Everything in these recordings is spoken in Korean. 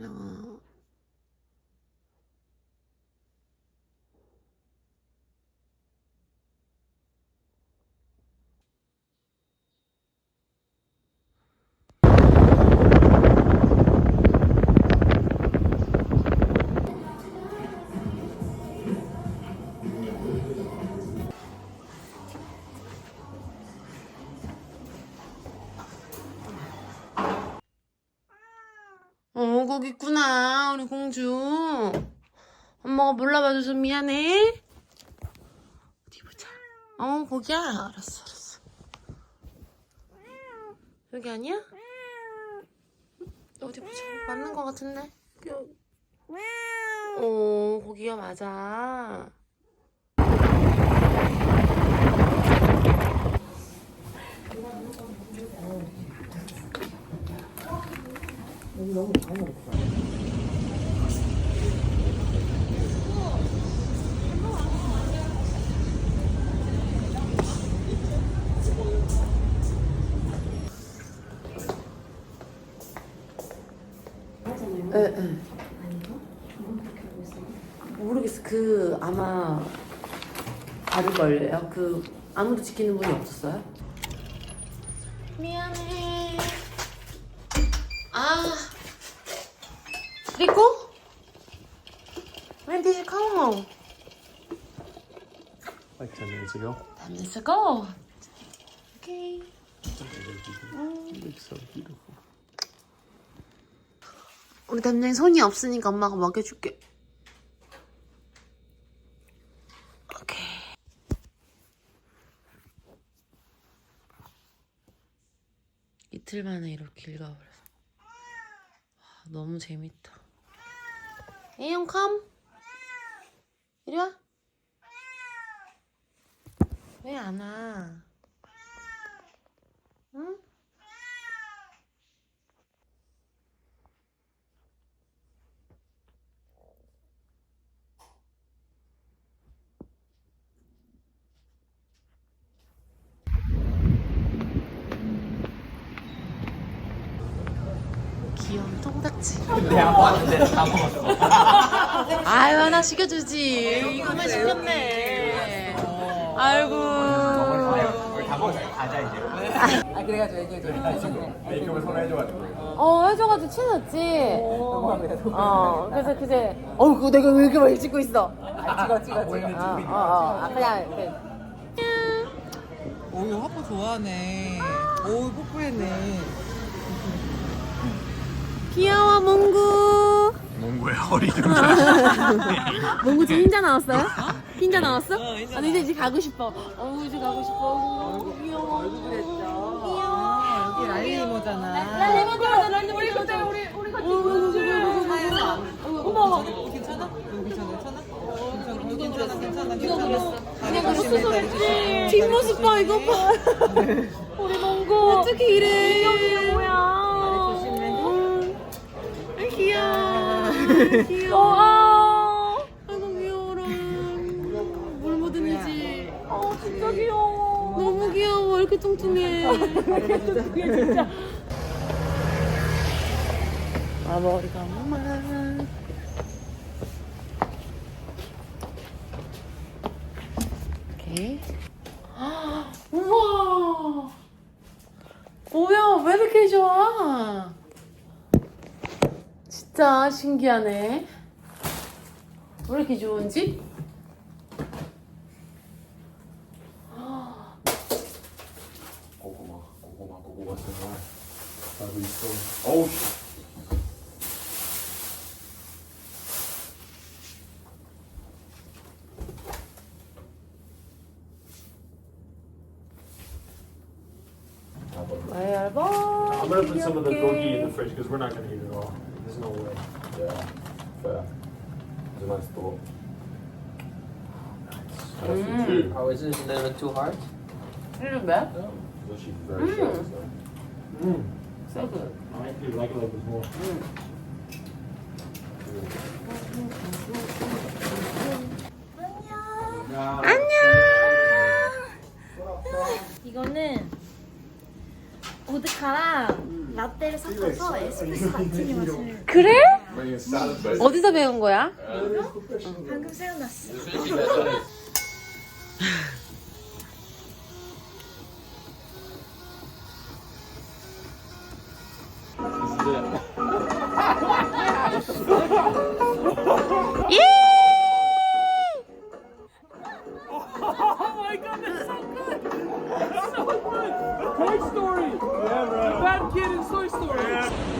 어. 거기 있구나, 우리 공주. 엄마가 몰라봐줘서 미안해. 어디 보자. 어, 거기야? 알았어, 알았어. 여기 아니야? 어디 보자. 맞는 것 같은데? 어, 거기가 맞아. 에, 에. 모르겠어. 그 아마 다를 걸요. 그 아무도 지키는 분이 없었어요? 미안해. 아, 리코? When home? Like 10 minutes ago. Ten minutes ago. Okay. You look so beautiful. 우리 담양이 손이 없으니까 엄마가 먹여줄게. 오케이. 이틀 만에 이렇게 읽어버려서 와, 너무 재밌다. 에이용 컴. 이리 와. 왜 안 와? 응? 귀여운 통닭집. 내가 봤는데 다 먹었어. 아유 하나 시켜주지. 이거만 시켰네. 아이고. 다 먹었어. 가자 이제. 아 그래가지고 얘기해줘. 메이크업을 서로 해줘가지고. 어 해줘가지고 친했지. 너무합니다. 어 그래서 그제 어 그거 내가 왜 이렇게 많이 찍고 있어. 아, 찍어 찍어 찍어. 어 어 어, 어. 그냥 이렇게. 오 이거 화보 좋아하네. 오 뽀뽀했네. 귀여워 몽구. 몽구의 허리 좀 몽구 지금 흰자 나왔어요? 흰자 나왔어? 어, 흰자 아, 이제 이제 가고 싶어. 어 이제 가고 싶어. 귀여워. 그랬죠. 귀여워. 아, 여기 랄리 나 이모잖아. 레몬 좋아하자. 나 우리 같이 우리 우리 같이. 어머. 괜찮아? 괜찮아? 괜찮아? 괜찮아? 괜찮아? 괜찮아? 내가 무슨 소리지? 뒷모습 봐 이거 봐. 우리 몽고 어떻게 이래? 이게 뭐야? 응. 귀여워. 아, 아이고 귀여워라. 물 묻은 이지. 어 진짜 귀여워. 너무 귀여워. 왜 이렇게 뚱뚱해? 이렇게 뚱뚱해 진짜. 아 머리가 엄마. 오케이. 우와. 뭐야, 왜 이렇게 좋아? 진짜 신기하네. 왜 이렇게 좋은지? 고구마, 고구마, 고구마 정말 나도 있어. 어우 씨. 마이 앨범. I'm gonna put some of the gogi in the fridge because we're not gonna eat it all. There's no way. Yeah, fair. It's a nice thought. Nice. Oh, is this a little bit too hard? 이름 뭐야? So she's very Mm. sure. So. Mm. So good. I actually like it like this more. 이거는 보드카랑 라떼를 섞어서 에스프레소 마티니 마시는 그래? 어디서 배운 거야? 방금 세워놨어. Toy Toy Story. Yeah.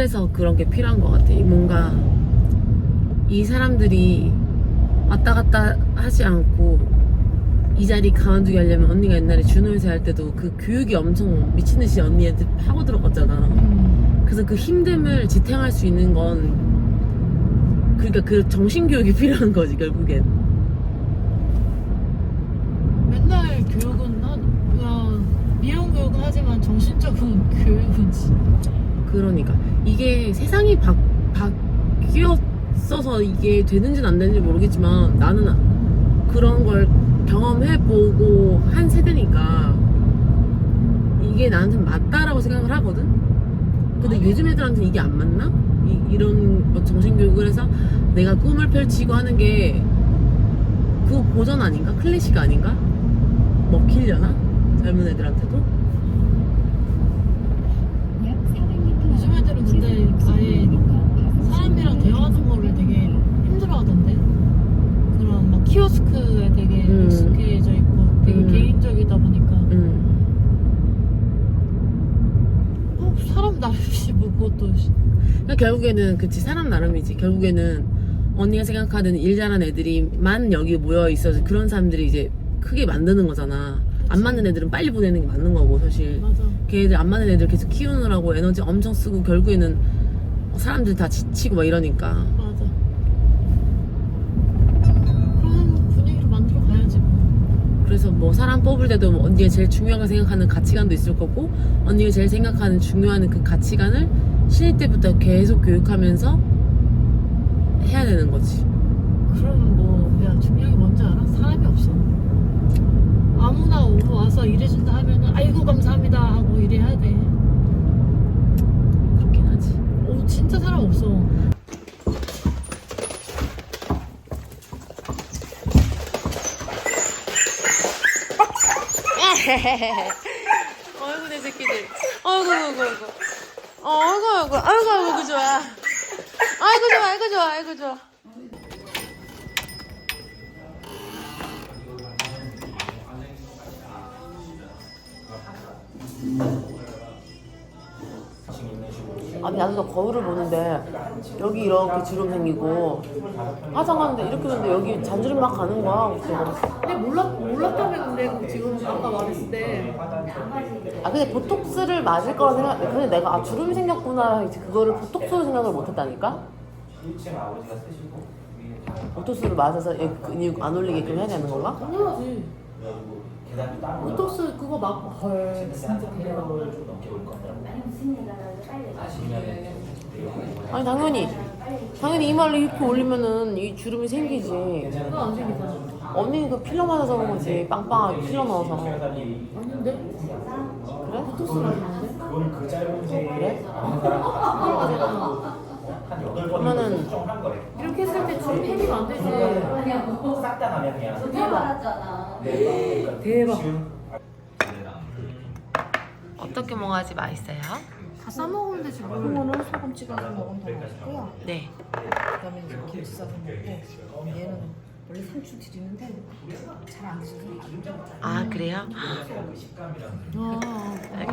그래서 그런 게 필요한 것 같아. 뭔가 이 사람들이 왔다 갔다 하지 않고 이 자리 가만두게 하려면 언니가 옛날에 준호에서 할 때도 그 교육이 엄청 미친 듯이 언니한테 파고 들어갔잖아. 음. 그래서 그 힘듦을 지탱할 수 있는 건 그러니까 그 정신 교육이 필요한 거지 결국엔. 맨날 교육은 한, 그냥 미용 교육은 하지만 정신적인 교육은 진짜. 그러니까 이게 세상이 바, 바뀌었어서 이게 되는지는 안 되는지 모르겠지만 나는 그런 걸 경험해보고 한 세대니까 이게 나한테 맞다라고 생각을 하거든. 근데 요즘 애들한테는 이게 안 맞나? 이, 런뭐 정신교육을 해서 내가 꿈을 펼치고 하는 게 그거 고전 아닌가? 클래식 아닌가? 먹히려나? 젊은 애들한테도? 애들은 근데 아예 사람이랑 대화하는 거를 되게 힘들어 하던데. 그런 막 키오스크에 되게 음. 익숙해져 있고 되게 음. 개인적이다 보니까. 음. 어, 사람 나름이지 뭐 그것도. 씨. 그러니까 결국에는 그치 사람 나름이지 결국에는 언니가 생각하는 일 잘하는 애들이만 여기 모여 있어서 그런 사람들이 이제 크게 만드는 거잖아 안 맞는 애들은 빨리 보내는 게 맞는 거고 사실 맞아. 걔들 안 맞는 애들 계속 키우느라고 에너지 엄청 쓰고 결국에는 사람들 다 지치고 막 이러니까 맞아. 그런 분위기를 만들어 가야지 뭐. 그래서 뭐 사람 뽑을 때도 뭐 언니가 제일 중요하게 생각하는 가치관도 있을 거고 언니가 제일 생각하는 중요한 그 가치관을 신입 때부터 계속 교육하면서 해야 되는 거지 그러면 뭐, 야, 중요한 게 뭔지 알아? 사람이 없어. 아무나 오고 와서 일해준다 하면은, 아이고, 감사합니다. 하고 일해야 돼. 그렇긴 하지 오, 진짜 사람 없어. 아이고 내 새끼들. 아이고 아이고 아이고. 어, 아이고 아이고 아이고 아이고 그 좋아. 아이고 좋아 아이고 좋아 아이고 좋아. 아니 나도 너 거울을 보는데 여기 이렇게 주름 생기고 화장하는데 이렇게 되는데 여기 잔주름 막 가는 거야. 그래서 근데 몰랐, 몰랐다며, 근데 지금 아까 말했을 때. 아 근데 보톡스를 맞을 거라 생각 근데 내가 아 주름이 생겼구나 이제 그거를 보톡스로 생각을 못 했다니까 보톡스를 맞아서 얘 근육 안 올리게끔 해야 되는 건가? 당연하지. 보톡스 그거 막, 헐, 진짜 대박. 아니 당연히 당연히 이마를 이렇게 올리면은 이 주름이 생기지 그거 안 생기잖아. 언니는 그 필러 맞아서 그런 거지 빵빵하게 필러 넣어서 아닌데? 그래? 보톡스 맞았는데? 그래? 그거 맞았잖아. 그러면은 이렇게 했을 때 주름 생기면 안 되지. 싹다 가면 그냥 대박. 대박. 대박. 홍어지 맛있어요? 다 싸먹으면 되지 뭐. 홍어는 소금 찍어서 먹으면 더 맛있고요. 네. 그다음에 이제 김치 싸서 먹고 얘는 원래 상추 드리는데 잘 안 드셔서 안. 아 그래요? 아,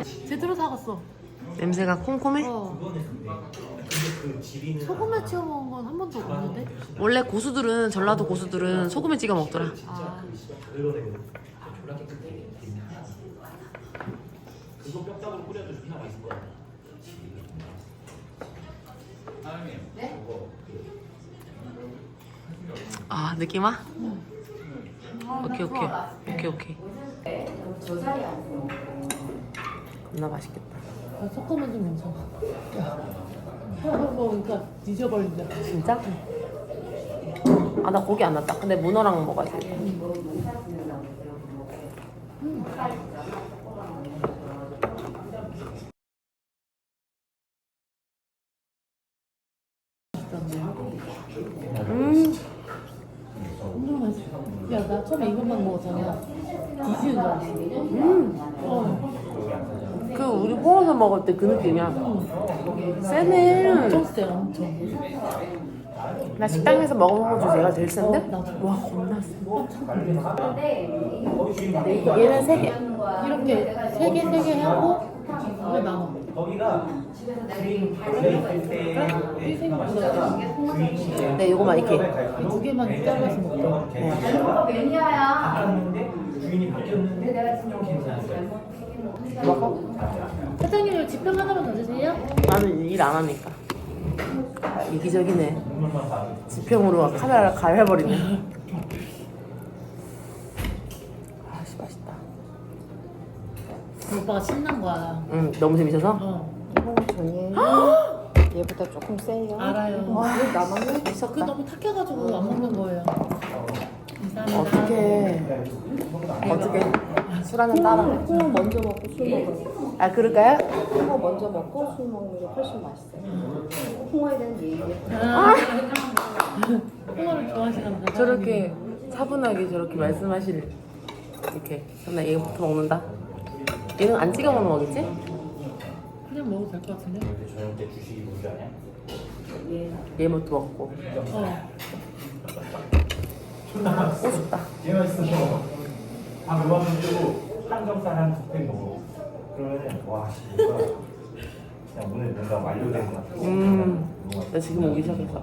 제대로 사갔어. 냄새가 콤콤해? 어. 소금에 찍어 먹은 건 한 번도 없는데? 원래 고수들은 전라도 고수들은 소금에 찍어 먹더라. 아, 아 느낌 와? 오케이 오케이 오케이 오케이. 겁나 맛있겠다. 아, 소금은 좀 괜찮아. 먹으니까 뒤져버린다. 진짜? 아 나 고기 안 났다. 근데 문어랑 먹어야지. 음, 엄청 맛있어. 야, 나 처음에 이것만 먹었잖아. 뒤지는 줄 알았어. 음. 그 우리 홍어서 먹을 때 그 느낌이야. 세네. 엄청 세, 엄청. 나 식당에서 먹은 거 중에 얘가 제일 센데? 어. 와 겁나 세. 얘는 세 개. 이렇게 세 개, 세 개 하고, 왜만 원? 이 생각보다 네, 요거만 이렇게. 두 개만 잘라서 먹 게. 먹어? 사장님, 지평 하나만 더 주세요. 나는 일 안 하니까. 이기적이네. 지평으로 카메라를 가려버리네. 아씨 맛있다. 오빠가 신난 거야. 응 너무 재밌어서. 어, 전이 얘보다 조금 세요. 알아요. 왜 나만 그 미쳤다. 너무 탁해가지고 안 먹는 거예요. 어떻게 어떻게 술 한잔 따라. 홍어 먼저 먹고 술 먹어요. 아 그럴까요? 홍어 먼저 먹고 술 먹는 게 훨씬 맛있어요. 홍어에 대한 얘기. 아. 홍어를 좋아하시나 보다. 저렇게 차분하게 저렇게 말씀하실 이렇게 나 얘부터 먹는다. 얘는 안 찍어 먹는 거겠지? 그냥 먹어도 될 것 같은데? 저녁 때 주식이 뭔지 아냐? 얘부터 먹고. 어. 싶다. 제일 맛있어. 밥 요만큼 주고 삼겹살 한두팩 먹어. 그러면은 와 진짜 그냥 오늘 뭔가 완료된 것 같아. 음. 나 지금 오기 시작했어.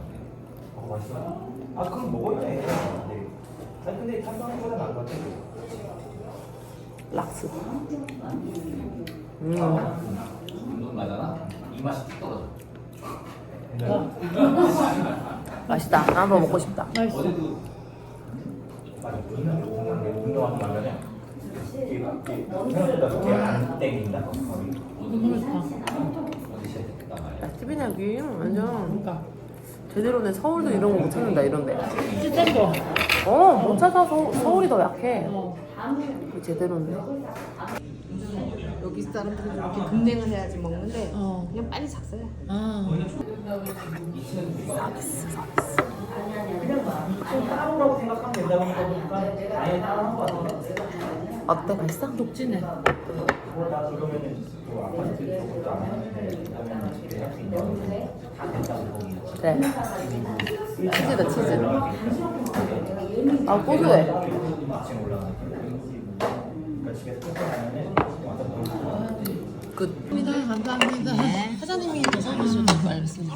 어, 맛있어. 아 그럼 먹어야 돼. 네. 아니 근데 탄수화물보다 나은 것 같아. 락스. 음. 운동 나잖아. 이 맛이 뚝 떨어져. 맛있다. 나도 먹고 싶다. 맛있어. 맞아. 운동하고 나면은 이게 이게 생각보다 그렇게 안 땡긴다. 너무 좋다. 어디 시작했단 말이야. 야, 스피나기 완전 그러니까. 제대로 내 서울도 이런 거 못 찾는다 이런데. 찐 거. 어, 못 찾아 서, 서울이 더 약해. 어. 제대로인데. 여기 사람들은 이렇게 급냉을 해야지 먹는데 어. 그냥 빨리 삭어요. 아. 좀 따로라고 생각하면 된다고 하니까 아예 따로한 것 같은데. 어때? 맛있어? 또 아파트 안 하는데 그러면 다 된다고 거기. 그래. 치즈다 치즈. 아 고소해. 지금 올라가. 그러니까 집에 뜯어가면은 완전 굿. 감사합니다. 감사합니다. 사장님이 더 서비스 좀 알겠습니다.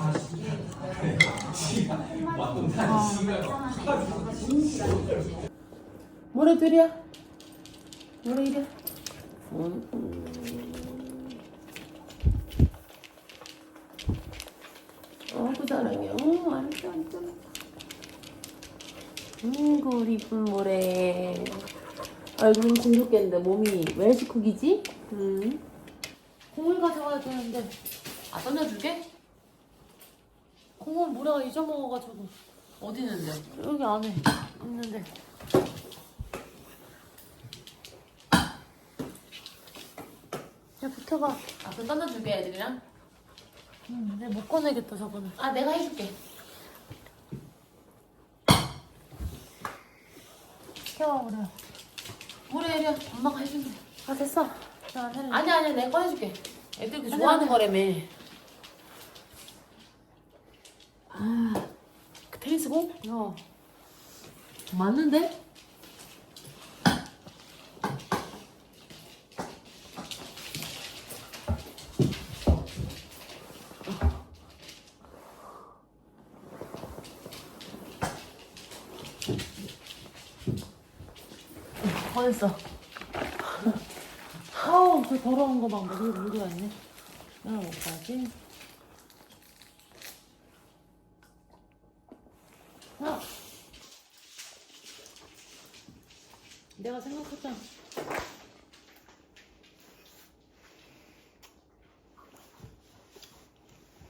뭐래 드려? 뭐래 이래? 어구 사랑해. 어, 알았어, 알았어. 아이고 우리 이쁜 모래. 아이고 공격겠는데 몸이 왜 시쿡이지? 응. 콩을 가져가야 되는데 아 던져줄게? 콩을 모래가 잊어먹어가지고 어디 있는데? 여기 안에 있는데 야 붙어봐 아 그럼 던져줄게 애들이랑. 응, 내가 못 꺼내겠다 저거는 아 내가 해줄게. 시켜봐 그래 모래 애려 엄마가 해준대. 아 됐어 나 아니 아니 내가 꺼내줄게. 애들 그 좋아하는 거라며. 아, 그 테니스공? 어. 맞는데? 꺼냈어. 아우, 그 더러운 거막 물고 물고 왔네. 하나 먹어야지. 아! 내가 생각했잖아.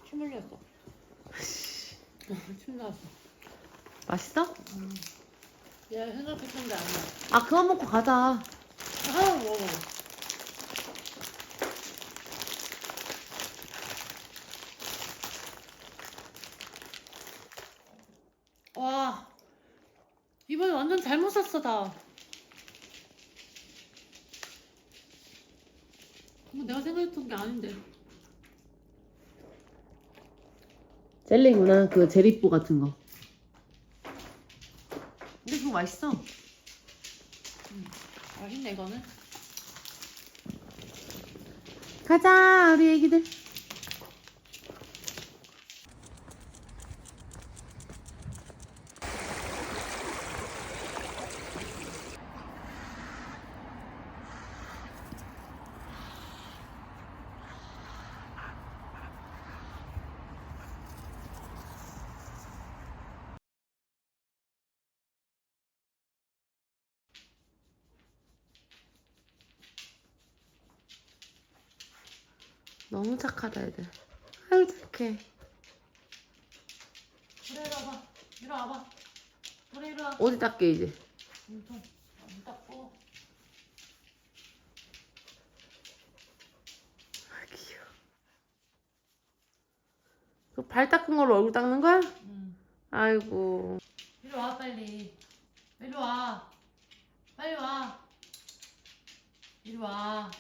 침 흘렸어. 침 나왔어. 맛있어? 얘 생각했는데 안 나. 아 그만 먹고 가자. 아, 먹어. 와, 이번에 완전 잘못 샀어, 다. 뭐 내가 생각했던 게 아닌데. 젤리구나. 그 제리뽀 같은 거. 근데 그거 맛있어. 맛있네, 이거는. 가자 우리 애기들. 너무 착하다 애들. 아유 착해. 그래, 이리 와봐. 이리 와봐. 그래, 이리 와. 어디 닦게 이제. 몸통 안 닦고. 아 귀여워. 그발 닦은 걸로 얼굴 닦는 거야? 응. 아이고. 이리 와, 빨리. 이리 와. 빨리 와. 이리 와.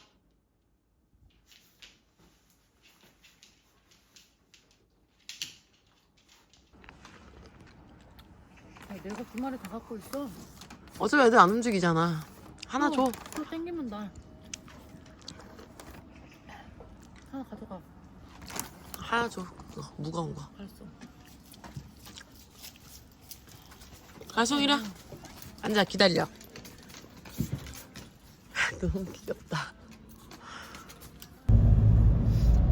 내가 두 마리 다 갖고 있어. 어차피 애들 안 움직이잖아. 하나 줘. 또 땡기면 나. 하나 가져가. 하나 줘. 그거 무거운 거. 알았어. 가송이라 앉아 기다려. 너무 귀엽다.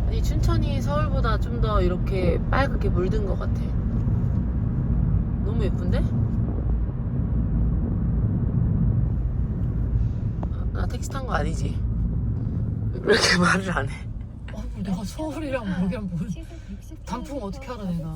아니 춘천이 서울보다 좀 더 이렇게 빨갛게 물든 것 같아. 너무 예쁜데? 아, 나 택시 탄 거 아니지? 왜 이렇게 말을 안 해? 어, 내가 서울이랑 여기랑 뭘 단풍 어떻게 알아 내가?